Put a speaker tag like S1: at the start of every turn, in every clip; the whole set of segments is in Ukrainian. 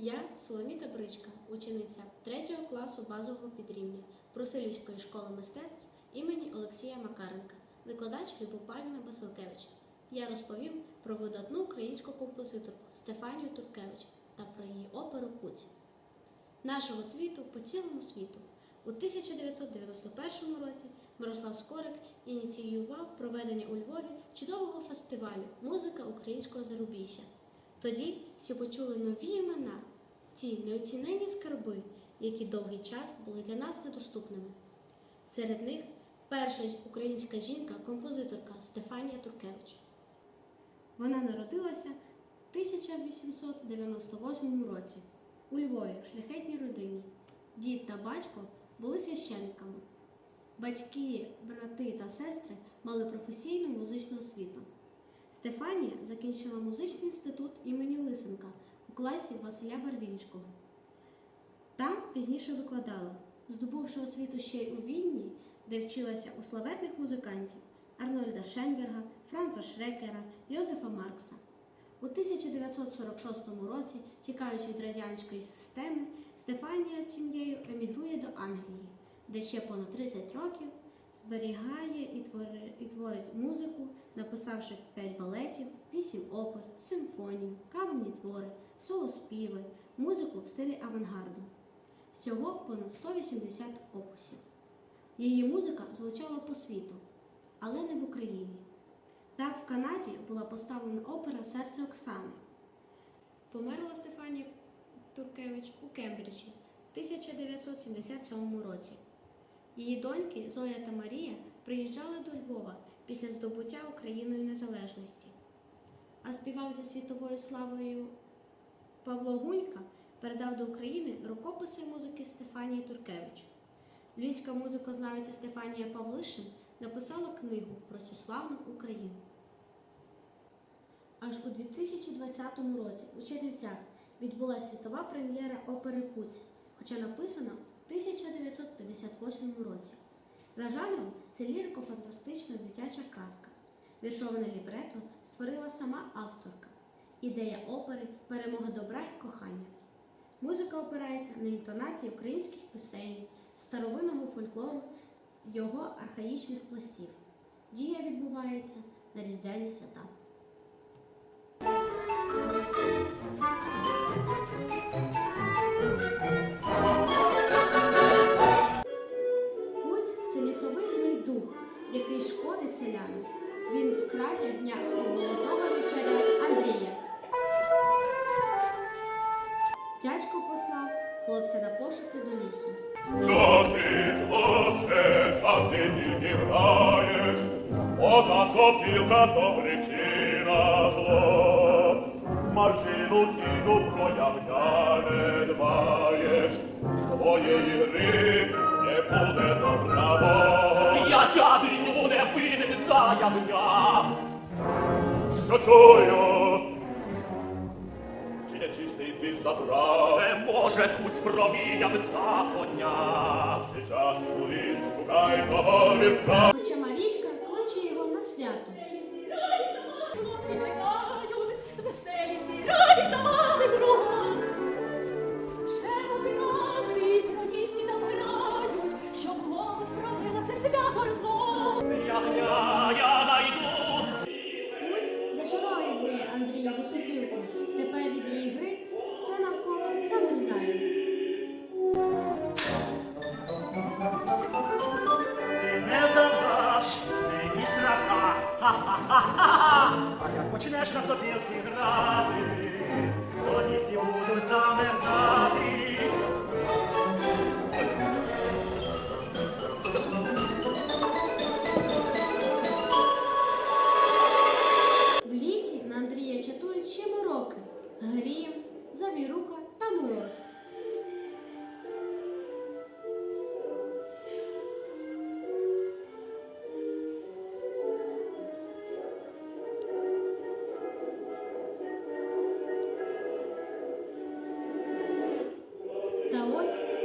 S1: Я Соломіта Бричка, учениця 3 класу базового підрівня Брусилівської школи мистецтв імені Олексія Макаренка, викладач Любов Павлівна Басилкевич. Я розповім про видатну українську композиторку Стефанію Туркевич та про її оперу Путь. Нашого цвіту по цілому світу. У 1991 році Мирослав Скорик ініціював проведення у Львові чудового фестивалю Музика українського зарубіжжя. Тоді всі почули нові імена, ті неоцінені скарби, які довгий час були для нас недоступними. Серед них перша українська жінка-композиторка Стефанія Туркевич. Вона народилася в 1898 році у Львові в шляхетній родині. Дід та батько були священниками. Батьки, брати та сестри мали професійну музичну освіту. Стефанія закінчила музичний інститут імені Лисенка у класі Василя Барвінського. Там пізніше викладала, здобувши освіту ще й у Вінні, де вчилася у славетних музикантів Арнольда Шенберга, Франца Шрекера, Йозефа Маркса. У 1946 році, тікаючи від радянської системи, Стефанія з сім'єю емігрує до Англії, де ще понад 30 років зберігає і твори- і творить музику, написавши 5 балетів, 8 опер, симфонію, камерні твори, солоспіви, музику в стилі авангарду. Всього понад 180 опусів. Її музика звучала по світу, але не в Україні. Так в Канаді була поставлена опера Серце Оксани. Померла Стефанія Туркевич у Кембриджі в 1977 році. Її доньки Зоя та Марія приїжджали до Львова після здобуття Україною незалежності. А співак зі світовою славою Павло Гунька передав до України рукописи музики Стефанії Туркевич. Львівська музикознавиця Стефанія Павлишин написала книгу про цю славну Україну. Аж у 2020 році у Чернівцях відбулася світова прем'єра опери Путь, хоча написана 1958 році. За жанром це лірико-фантастична дитяча казка. Віршоване лібрето створила сама авторка. Ідея опери перемога добра і кохання. Музика опирається на інтонації українських пісень, старовинного фольклору, його архаїчних пластів. Дія відбувається на різдвяні свята. Який шкодить. Він вкрав ягня у молодого вівчаря Андрія. Дядько послав хлопця на пошуки до лісу.
S2: Що ти, хлопче, завжди тільки граєш? Ота сопілка то причина зло. Маржину тіну проявля не дбаєш. З твоєї гри не буде добра.
S3: Я дяденю не винен.
S2: Що чую? Чи не чистий твій затрат?
S3: Це може тут з промінням заходня.
S2: Сейчас у ліс шукай того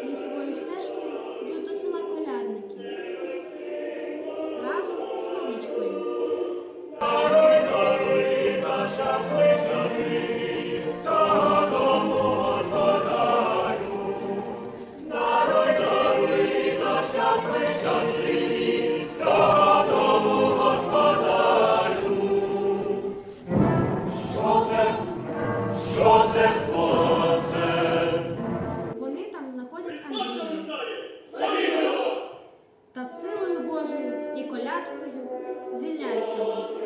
S1: лісовою стежкою йду до села колядники. Разом з Марічкою.
S3: колядкою звільняється. його.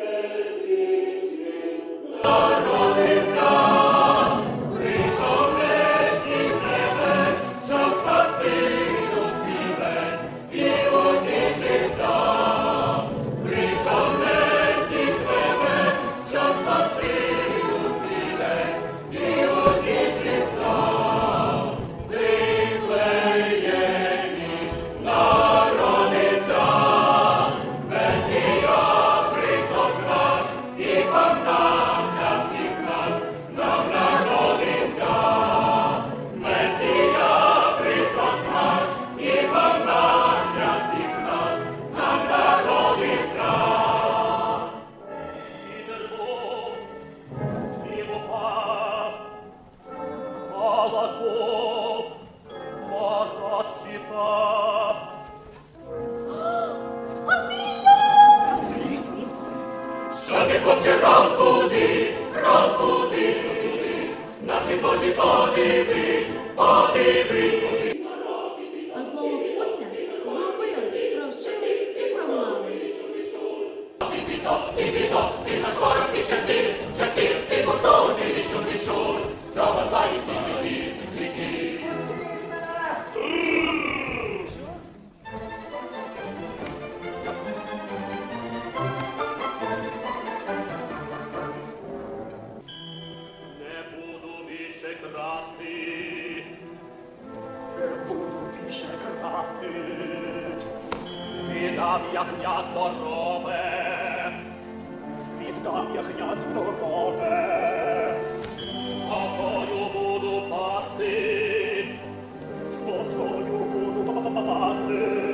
S3: Молоков.
S2: Що ти, хоче розбудись, розбудись, розбудись, на світ Божий подивись, подивись.
S1: А
S3: віддам ягня здорове,
S4: Віддам ягня здорове.
S3: спокою буду пасти,
S4: Спокою буду пасти.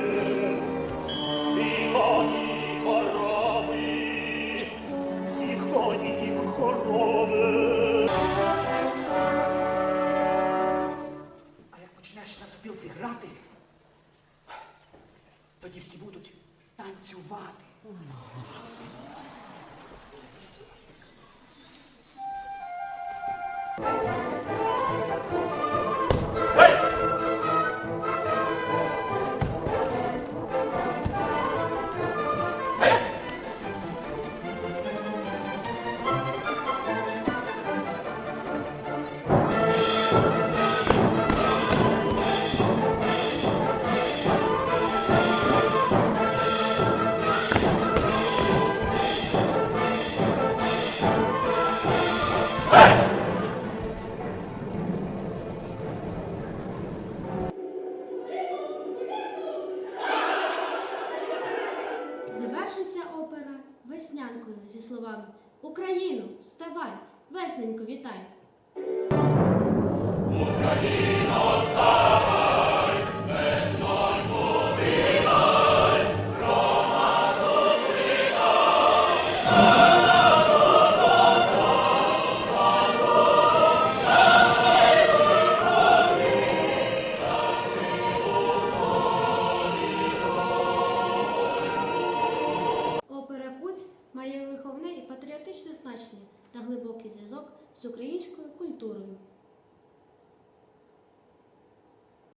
S4: Ooh.
S1: Завершиться опера веснянкою зі словами Україну, вставай, весненько вітай.
S2: Україна,